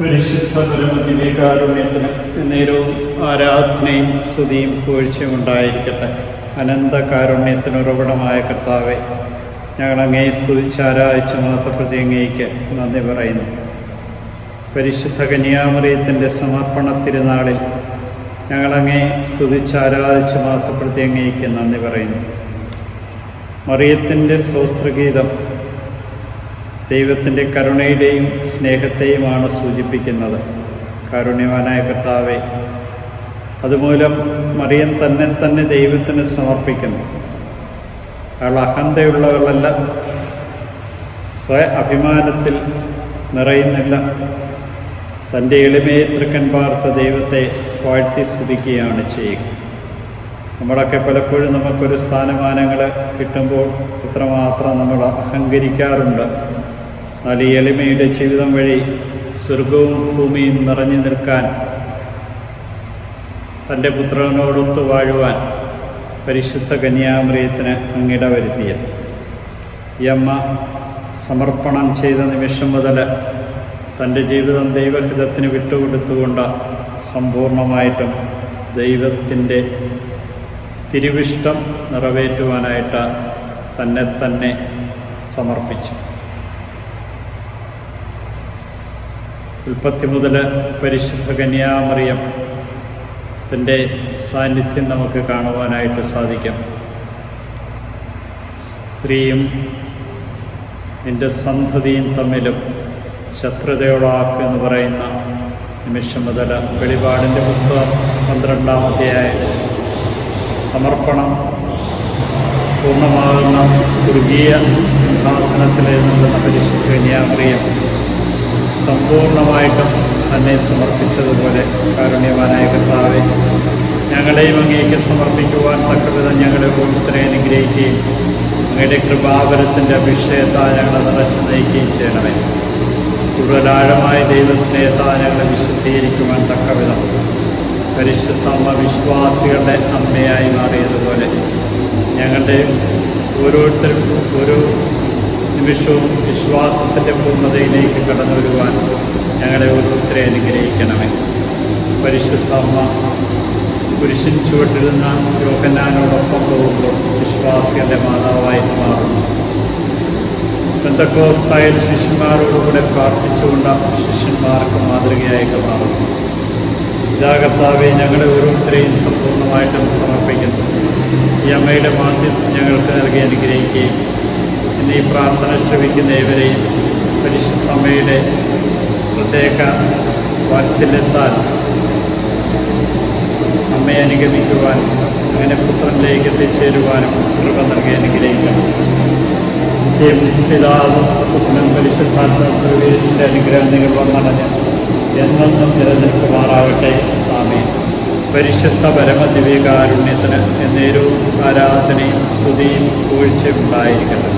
പരിശുദ്ധ പരമദിവ്യകാരുണ്യത്തിന് നേരവും ആരാധനയും സ്തുതിയും പൂഴ്ചയും ഉണ്ടായിരിക്കട്ടെ അനന്ത കാരുണ്യത്തിന് ഉറവിടമായ കർത്താവെ ഞങ്ങളങ്ങേ സ്തുതിച്ച് ആരാധിച്ച് മാത്രപ്രതി അങ്ങേക്ക് നന്ദി പറയുന്നു. പരിശുദ്ധ കന്യാമറിയത്തിന്റെ സമർപ്പണ തിരുനാളിൽ ഞങ്ങളങ്ങേ സ്തുതിച്ച് ആരാധിച്ച് മാത്രപ്രതി അങ്ങേക്ക് നന്ദി പറയുന്നു. മറിയത്തിന്റെ സ്വസ്ത്രഗീതം ദൈവത്തിന്റെ കരുണയുടെയും സ്നേഹത്തെയുമാണ് സൂചിപ്പിക്കുന്നത്. കാരുണ്യവാനായ കർത്താവെ അതുമൂലം മറിയം തന്നെ തന്നെ ദൈവത്തിന് സമർപ്പിക്കുന്നു. അയാൾ അഹന്തയുള്ളവളല്ല സ്വയ അഭിമാനത്തിൽ നിറയുന്നില്ല. തന്റെ എളിമയെ തൃക്കൻ പാർത്ത ദൈവത്തെ വാഴ്ത്തി സ്തുതിക്കുകയാണ് ചെയ്യുക. നമ്മളൊക്കെ പലപ്പോഴും നമുക്കൊരു സ്ഥാനമാനങ്ങൾ കിട്ടുമ്പോൾ ഇത്രമാത്രം നമ്മൾ അഹങ്കരിക്കാറുണ്ട്. ഈ എളിമയുടെ ജീവിതം വഴി സ്വർഗവും ഭൂമിയും നിറഞ്ഞു നിൽക്കാൻ തന്റെ പുത്രനോടൊത്ത് വാഴുവാൻ പരിശുദ്ധ കന്യാമറിയത്തിന് അങ്ങിട വരുത്തിയ ഈ അമ്മ സമർപ്പണം ചെയ്ത നിമിഷം മുതൽ തന്റെ ജീവിതം ദൈവഹിതത്തിന് വിട്ടുകൊടുത്തുകൊണ്ട് സമ്പൂർണമായിട്ടും ദൈവത്തിന്റെ തിരുവിഷ്ടം നിറവേറ്റുവാനായിട്ട് തന്നെ തന്നെ സമർപ്പിച്ചു. ഉൽപ്പത്തി മുതൽ പരിശുദ്ധ കന്യാമറിയം ത്തിന്റെ സാന്നിധ്യം നമുക്ക് കാണുവാനായിട്ട് സാധിക്കും. സ്ത്രീയും നിന്റെ സന്തതിയും തമ്മിലും ശത്രുതയോടാക്കുക എന്ന് പറയുന്ന നിമിഷം മുതൽ വെളിപാടിന്റെ പുസ്തകം പന്ത്രണ്ടാമത്തെയായ സമർപ്പണം പൂർണമാകുന്ന സ്വർഗീയ സിംഹാസനത്തിലെ നിന്നുള്ള പരിശുദ്ധ കന്യാമറിയം സമ്പൂർണമായിട്ടും തന്നെ സമർപ്പിച്ചതുപോലെ കാരുണ്യവാനായ കർത്താവെ ഞങ്ങളെയും അങ്ങേക്ക് സമർപ്പിക്കുവാൻ തക്കവിധം ഞങ്ങളെ ഓരോരുത്തരെ അനുഗ്രഹിക്കുകയും അങ്ങയുടെ കൃപാവരത്തിന്റെ അഭിഷേകത്താൽ ഞങ്ങളെ നിറച്ചു നയിക്കുകയും ചെയ്യണമേ. കൂടുതലാഴമായ ദൈവസ്നേഹത്താൽ ഞങ്ങളെ വിശുദ്ധീകരിക്കുവാൻ തക്കവിധം. പരിശുദ്ധ വിശ്വാസികളുടെ അമ്മയായി മാറിയതുപോലെ ഞങ്ങളുടെ ഓരോരുത്തരും ഓരോ നിമിഷവും വിശ്വാസത്തിന്റെ പൂർണതയിലേക്ക് കടന്നു വരുവാൻ ഞങ്ങളെ ഓരോരുത്തരെ അനുഗ്രഹിക്കണമേ. പരിശുദ്ധ പുരുഷൻ ചുവട്ടിരുന്ന യോഗനാനോടൊപ്പം പോകുമ്പോൾ വിശ്വാസികളുടെ മാതാവായി മാറുന്നു. പെന്തക്കോസ്തായിൽ ശിഷ്യന്മാരോടുകൂടെ പ്രാർത്ഥിച്ചുകൊണ്ട് ശിഷ്യന്മാർക്ക് മാതൃകയായിട്ട് മാറുന്നു. ഇതാകത്താവെ ഞങ്ങളെ ഓരോരുത്തരെയും സമ്പൂർണമായിട്ടും സമർപ്പിക്കുന്നു. ഈ അമ്മയുടെ മാധ്യസ് ഞങ്ങൾക്ക് നൽകി അനുഗ്രഹിക്കുകയും ഇന്ന് ഈ പ്രാർത്ഥന ശ്രമിക്കുന്ന ഏവരെയും പരിശുദ്ധമ്മയുടെ പ്രത്യേക വാത്സല്യത്താൽ അമ്മയെ അനുഗമിക്കുവാൻ അങ്ങനെ പുത്രനിലേക്ക് എത്തിച്ചേരുവാനും കൃപ നൽകി അനുഗ്രഹിക്കണം പിതാവും അനുഗ്രഹം നിങ്ങൾ വന്നടഞ്ഞ് എന്നെന്നും നിലനിൽക്കുമാറാകട്ടെ. ആമേ പരിശുദ്ധ പരമദിവ്യകാരുണ്യത്തിന് എന്നേരവും ആരാധനയും സ്തുതിയും വീഴ്ചയും ഉണ്ടായിരിക്കട്ടെ.